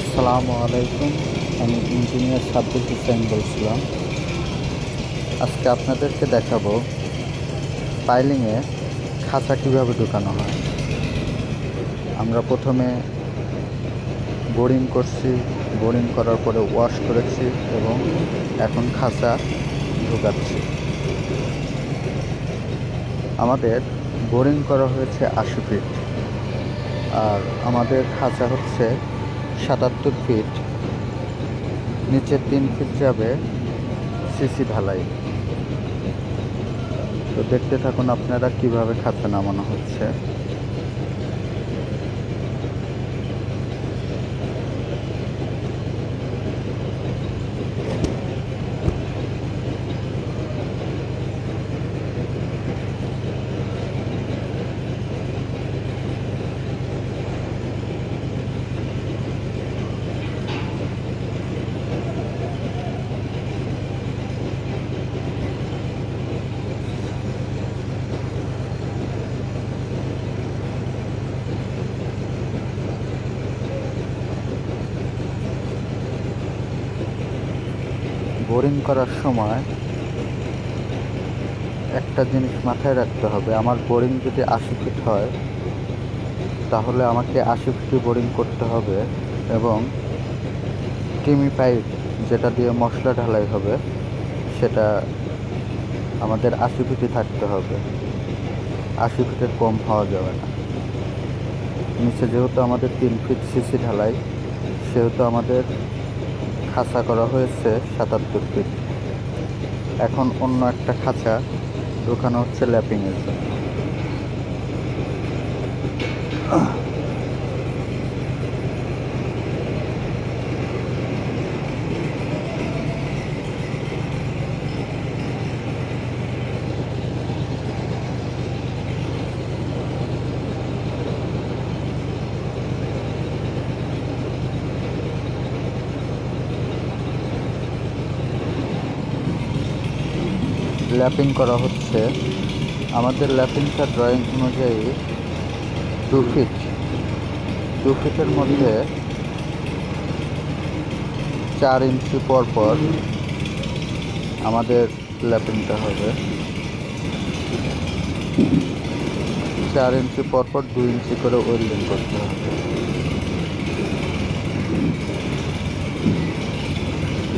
আসসালামু আলাইকুম। আমি ইঞ্জিনিয়ার সাব্বির হুসেন বলছিলাম। আজকে আপনাদেরকে দেখাবো পাইলিংয়ে খাঁচা কীভাবে ঢুকানো হয়। আমরা প্রথমে বোরিং করছি, বোরিং করার পরে ওয়াশ করেছি এবং এখন খাঁচা ঢুকাচ্ছি। আমাদের বোরিং করা হয়েছে আশি ফিট। আর আমাদের খাঁচা হচ্ছে সাতাত্তর ফিট নিচে তিন ফিট যাবে সিসি ঢালাই। তো দেখতে থাকুন আপনারা কীভাবে খাতা নামানো হচ্ছে। বোরিং করার সময় একটা জিনিস মাথায় রাখতে হবে। আমার বোরিং যদি আশি ফিট হয়, তাহলে আমাকে আশি ফিটই বোরিং করতে হবে এবং টিমি পাইপ যেটা দিয়ে মশলা ঢালাই হবে, সেটা আমাদের আশি ফিটই থাকতে হবে। আশি ফিটের কম হওয়া যাবে না। নিচে যেহেতু আমাদের তিন ফিট সিসি ঢালাই, সেহেতু আমাদের খাঁচা করা হয়েছে সাতাত্তর ফিট এখন অন্য একটা খাঁচা ঢোকানো হচ্ছে ল্যাপিংয়ের জন্য। ল্যাপিং করা হচ্ছে। আমাদের ল্যাপিংটা ড্রয়িং অনুযায়ী দু ফিট। দু ফিটের মধ্যে চার ইঞ্চি পর পর আমাদের ল্যাপিংটা হবে। চার ইঞ্চি পর পর দুই ইঞ্চি করে ওয়েল্ডিং করতে হবে।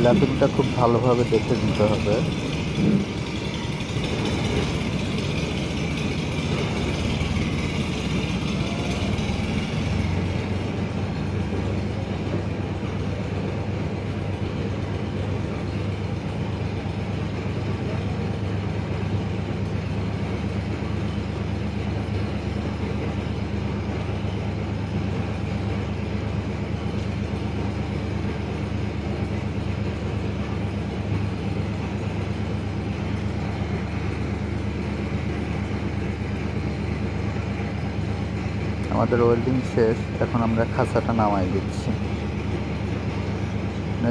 ল্যাপিংটা খুব ভালোভাবে দেখে নিতে হবে। আমাদের ওয়েল্ডিং শেষ, এখন আমরা খাঁচাটা নামাই দিচ্ছি।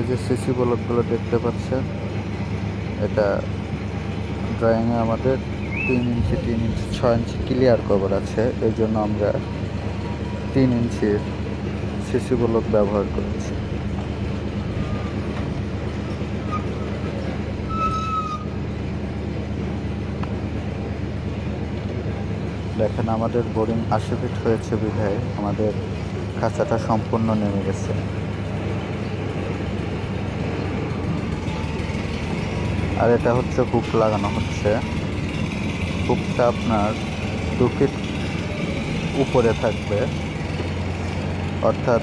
যে সিসি ব্লকগুলো দেখতে পাচ্ছেন, এটা ড্রয়িংয়ে আমাদের তিন ইঞ্চি তিন ইঞ্চি, ছয় ইঞ্চি ক্লিয়ার কভার আছে এই জন্য আমরা তিন ইঞ্চির সিসি ব্লক ব্যবহার করেছি। দেখেন, আমাদের বোরিং আশি ফিট হয়েছে বিধায়। আমাদের খাঁচাটা সম্পূর্ণ নেমে গেছে। আর এটা হচ্ছে হুক লাগানো হচ্ছে। হুকটা আপনার দু ফিট উপরে থাকবে। অর্থাৎ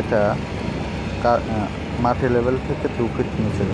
এটা মাটি লেভেল থেকে দু ফিট নিচে